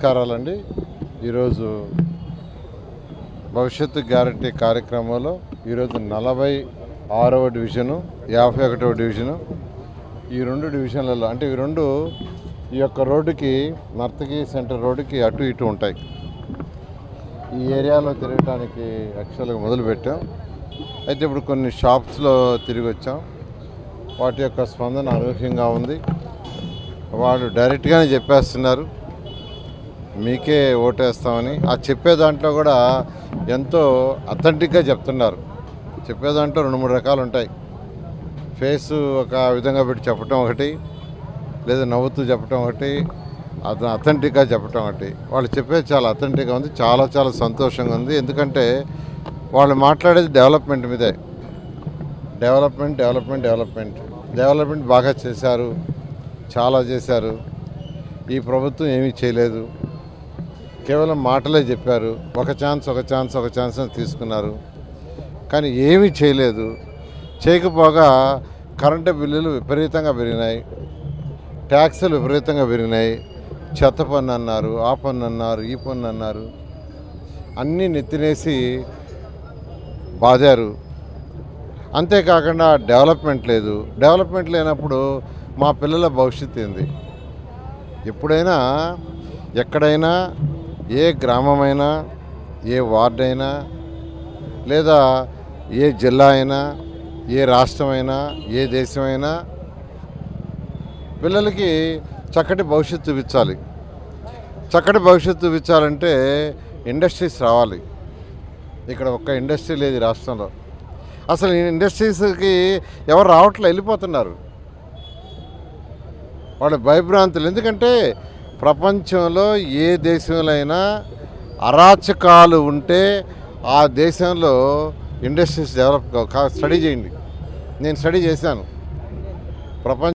నమస్కారాలండి. ఈరోజు భవిష్యత్తు గ్యారంటీ కార్యక్రమంలో ఈరోజు నలభై ఆరవ డివిజను యాభై ఒకటవ డివిజను ఈ రెండు డివిజన్లలో అంటే ఈ రెండు ఈ యొక్క రోడ్డుకి నర్తకి సెంటర్ రోడ్డుకి అటు ఇటు ఉంటాయి. ఈ ఏరియాలో తిరగటానికి యాక్చువల్గా మొదలుపెట్టాం. అయితే ఇప్పుడు కొన్ని షాప్స్లో తిరిగి వచ్చాం. వాటి యొక్క స్పందన అనూహ్యంగా ఉంది. వాళ్ళు డైరెక్ట్గానే చెప్పేస్తున్నారు. మీకే ఓటేస్తామని ఆ చెప్పే దాంట్లో కూడా ఎంతో అథెంటిక్గా చెప్తున్నారు. చెప్పే దాంట్లో రెండు మూడు రకాలు ఉంటాయి ఫేస్ ఒక విధంగా పెట్టి చెప్పటం ఒకటి లేదా నవ్వుతూ చెప్పటం ఒకటి అతను అథెంటిక్గా చెప్పటం ఒకటి. వాళ్ళు చెప్పేది చాలా అథెంటిక్గా ఉంది చాలా చాలా సంతోషంగా ఉంది. ఎందుకంటే వాళ్ళు మాట్లాడేది డెవలప్మెంట్ మీదే. Development development development. డెవలప్మెంట్ బాగా చేశారు చాలా చేశారు. ఈ ప్రభుత్వం ఏమీ చేయలేదు. కేవలం మాటలే చెప్పారు. ఒక ఛాన్స్ ఒక ఛాన్స్ ఒక ఛాన్స్ అని తీసుకున్నారు. కానీ ఏమీ చేయలేదు. చేయకపోగా కరెంటు బిల్లులు విపరీతంగా పెరిగినాయి. ట్యాక్సులు విపరీతంగా పెరిగినాయి. చెత్త పన్ను అన్నారు ఆ పన్ను అన్నారు ఈ పన్ను అన్నారు. అన్నీ నెత్తినేసి బాదారు. అంతేకాకుండా డెవలప్మెంట్ లేదు. డెవలప్మెంట్ లేనప్పుడు మా పిల్లల భవిష్యత్తు ఏంది? ఎప్పుడైనా ఎక్కడైనా ఏ గ్రామమైనా ఏ వార్డు అయినా లేదా ఏ జిల్లా అయినా ఏ రాష్ట్రమైనా ఏ దేశమైనా పిల్లలకి చక్కటి భవిష్యత్తు చూపించాలి. చక్కటి భవిష్యత్తు చూపించాలంటే ఇండస్ట్రీస్ రావాలి. ఇక్కడ ఒక్క ఇండస్ట్రీ లేదు రాష్ట్రంలో. అసలు ఈ ఇండస్ట్రీస్కి ఎవరు రావట్లే వెళ్ళిపోతున్నారు. వాళ్ళ భయభ్రాంతులు. ఎందుకంటే ప్రపంచంలో ఏ దేశంలో అయినా అరాచకాలు ఉంటే ఆ దేశంలో ఇండస్ట్రీస్ డెవలప్ స్టడీ చేయండి. నేను స్టడీ చేశాను. ప్రపంచ